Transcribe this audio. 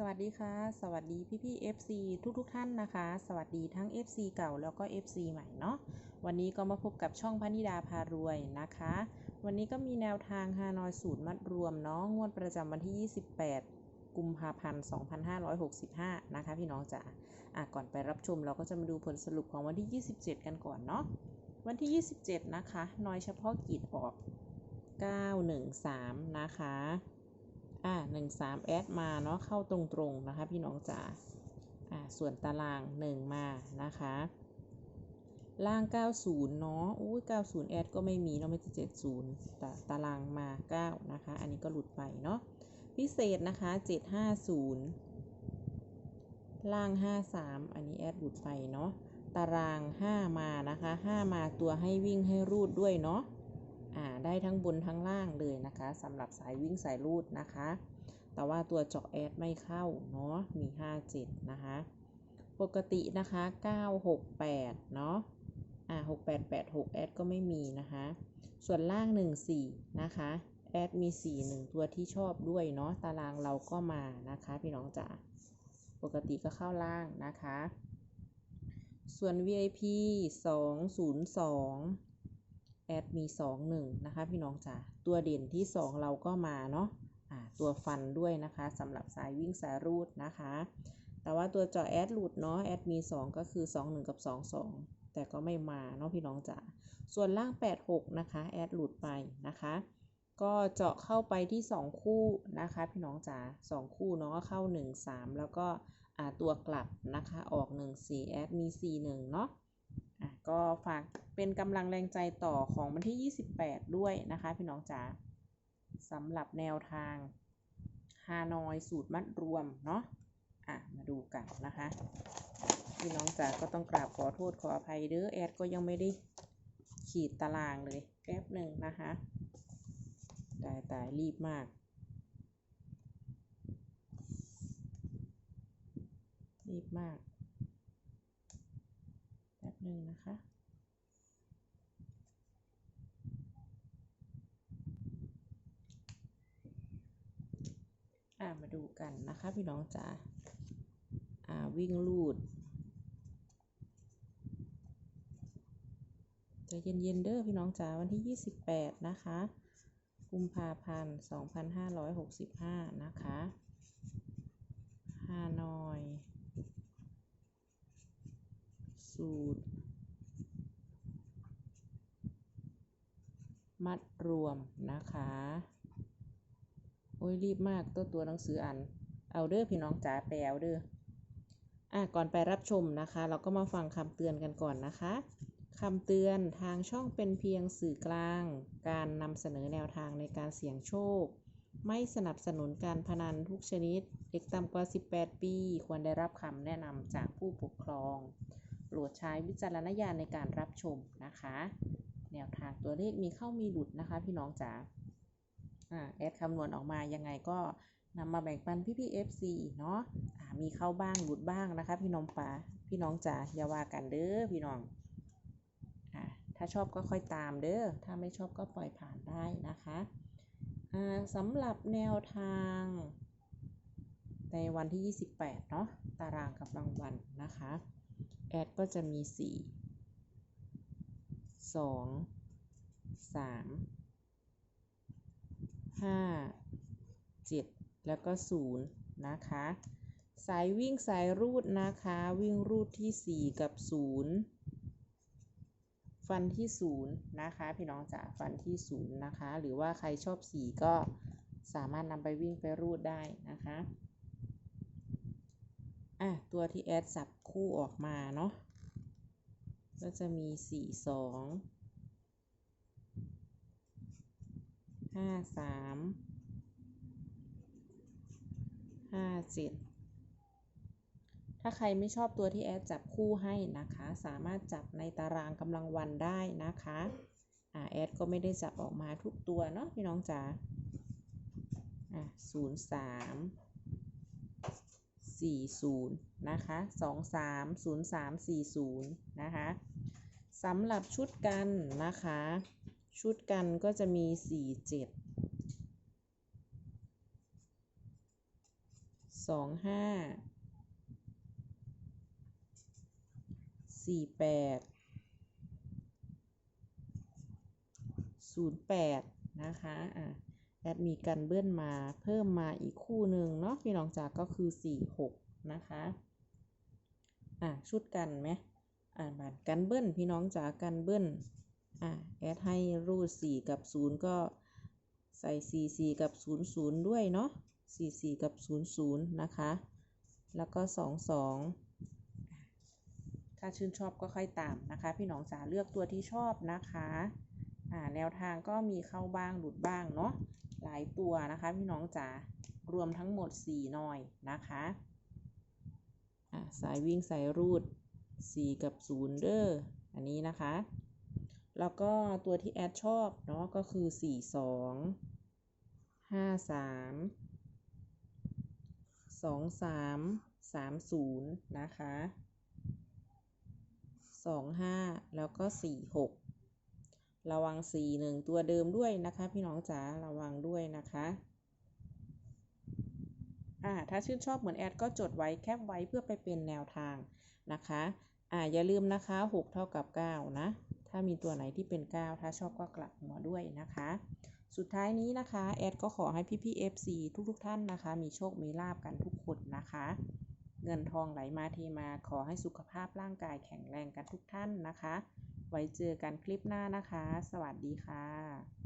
สวัสดีค่ะ สวัสดีพี่พี่ๆ FC ทุกทุกๆท่านนะคะ สวัสดีทั้ง FC เก่าแล้วก็ FC ใหม่เนาะวันนี้ก็มาพบกับช่องพนิดาพารวยนะคะ วันนี้ก็มีแนวทางฮานอยสูตรมัดรวมเนาะงวดประจำวันที่ 28 กุมภาพันธ์ 2565 นะคะ พี่น้องจ๋าอะก่อนไปรับชมเราก็จะมาดูผลสรุปของวันที่ 27 กันก่อนเนาะวันที่ 27 นะคะนอยเฉพาะกิจออก 913 นะคะ อ่าหนึ่งสามแอดมาเนาะเข้าตรงๆนะคะ พี่น้องจ๋าอ่าส่วนตารางหนึ่งมานะคะ ล่าง 90 เนาะอุ้ย90 แอดก็ไม่มีเนาะไม่ใช่70แต่ตารางมา 9 นะคะ อันนี้ก็หลุดไปเนาะพิเศษนะคะ 750 ล่าง 53 อันนี้แอดหลุดไปเนาะตาราง 5 มานะคะ 5 มาตัวให้วิ่งให้รูดด้วยเนาะ ได้ทั้งบนทั้งล่างเลยนะคะสำหรับสายวิ่งสายรูดนะคะ แต่ว่าตัวเจาะแอดไม่เข้าเนาะมี 57 นะคะ ปกตินะคะ 968 เนาะอ่า6886 แอดก็ไม่มีนะคะ ส่วนล่าง 14 นะคะ แอดมี 4 1 ตัวที่ชอบด้วยเนาะตารางเราก็มานะคะ พี่น้องจ๋าปกติก็เข้าล่างนะคะ ส่วน VIP 202 แอดมี 2 1 นะคะ พี่น้องจ๋าตัวเด่นที่ 2 เราก็มาเนาะตัวฟันด้วยนะคะสำหรับสายวิ่งสายรูดนะคะ แต่ว่าตัวเจาะแอดหลุดเนาะแอดมี 2 ก็คือ 2 1 กับ 2 2 แต่ก็ไม่มาเนาะพี่น้องจ๋าส่วนล่าง 8 6 นะคะ แอดหลุดไปนะคะ ก็เจาะเข้าไปที่ 2 คู่นะคะ พี่น้องจ๋า2 คู่เนาะเข้า 1 3 แล้วก็ตัวกลับนะคะออก 1 4 แอดมี 4 1 เนาะะก็ฝาก เป็นกำลังแรงใจต่อของวันที่ 28 ด้วยนะคะพี่น้องจ๋าสำหรับแนวทางฮานอยสูตรมัดรวมเนาะอะมาดูกันนะคะ พี่น้องจ๋าก็ต้องกราบขอโทษขออภัยเด้อแอดก็ยังไม่ได้ขีดตารางเลยแป๊บหนึ่งนะคะตายตายรีบมาก รีบมากแป๊บหนึ่งนะคะ มาดูกันนะคะ พี่น้องจ๋าอ่าวิ่งลูดใจเย็นๆเด้อพี่น้องจ๋าวันที่ 28 นะคะ กุมภาพันธ์ 2565 นะคะฮานอย สูตร มัดรวมนะคะ โอ้ยรีบมากตัวตัวหนังสืออ่านเอาเด้อพี่น้องจ๋าแปลเอาเด้ออะก่อนไปรับชมนะคะ เราก็มาฟังคำเตือนกันก่อนนะคะคำเตือนทางช่องเป็นเพียงสื่อกลาง การนำเสนอแนวทางในการเสี่ยงโชค ไม่สนับสนุนการพนันทุกชนิด เด็กต่ำกว่า 18 ปี ควรได้รับคำแนะนำจากผู้ปกครองโปรดใช้วิจารณญาณในการรับชมนะคะ แนวทางตัวเลขมีเข้ามีหลุดนะคะพี่น้องจ๋า แอดคำนวณออกมายังไงก็นำมาแบ่งปันพี่พี่ๆ FC เนาะอ่ามีเข้าบ้างหลุดบ้างนะคะ พี่น้องป๋าพี่น้องจ๋าอย่าว่ากันเด้อพี่น้องอ่าถ้าชอบก็ค่อยตามเด้อถ้าไม่ชอบก็ปล่อยผ่านได้นะคะอ่าสำหรับแนวทางในวันที่ 28 เนาะตารางกับรางวัลนะคะ แอดก็จะมี 4 2 3 5 7แล้วก็0นะคะ สายวิ่งสายรูดนะคะ วิ่งรูดที่4กับ0ฟันที่0นะคะ พี่น้องจ๋าฟันที่0นะคะ หรือว่าใครชอบ4ก็สามารถนำไปวิ่งไปรูดได้นะคะอะตัวที่แอดสับคู่ออกมาเนาะก็จะมีสี่สอง ห้าสามห้าเจ็ดถ้าใครไม่ชอบตัวที่แอดจับคู่ให้นะคะ สามารถจับในตารางกำลังวันได้นะคะอ่าแอดก็ไม่ได้จับออกมาทุกตัวเนาะพี่น้องจ๋าอะศูนย์สามสี่ศูนย์นะคะสองสามศูนย์สามสี่ศูนย์นะคะสำหรับชุดกันนะคะ ชุดกันก็จะมี4 7สองห้าสี่แปดศูนย์แปดนะคะอะแอดมีกันเบิ้ลมาเพิ่มมาอีกคู่หนึ่งเนาะพี่น้องจ๋าก็คือสี่หกนะคะอะชุดกันไหมอ่านบาทกันเบิ้ลพี่น้องจ๋ากันเบิ้ล อะแอดให้รูดสี่กับศูนย์ก็ใส่สี่สี่กับศูนย์ศูนย์ด้วยเนาะสี่สี่กับศูนย์ศูนย์นะคะ แล้วก็สองสองถ้าชื่นชอบก็ค่อยตามนะคะ พี่น้องจ๋าเลือกตัวที่ชอบนะคะอ่าแนวทางก็มีเข้าบ้างหลุดบ้างเนาะหลายตัวนะคะพี่น้องจ๋ารวมทั้งหมด 4 หน่อยนะคะอ่าสายวิ่งสายรูด 4 กับ 0 เด้ออันนี้นะคะ แล้วก็ตัวที่แอดชอบเนาะก็คือ 4 2 5 3 2 3 3 0 นะคะสองห้าแล้วก็สี่หกระวังสี่หนึ่งตัวเดิมด้วยนะคะ พี่น้องจ๋าระวังด้วยนะคะอ่าถ้าชื่นชอบเหมือนแอดก็จดไว้แคปไว้เพื่อไปเป็นแนวทางนะคะอ่าอย่าลืมนะคะหกเท่ากับเก้านะ ถ้ามีตัวไหนที่เป็นเก้าถ้าชอบก็กลับหัวด้วยนะคะ สุดท้ายนี้นะคะ แอดก็ขอให้พี่ๆ FC ทุกๆท่านนะคะ มีโชค มีลาบกันทุกคนนะคะ เงินทองไหลมาเทมา ขอให้สุขภาพร่างกายแข็งแรงกันทุกท่านนะคะ ไว้เจอกันคลิปหน้านะคะ สวัสดีค่ะ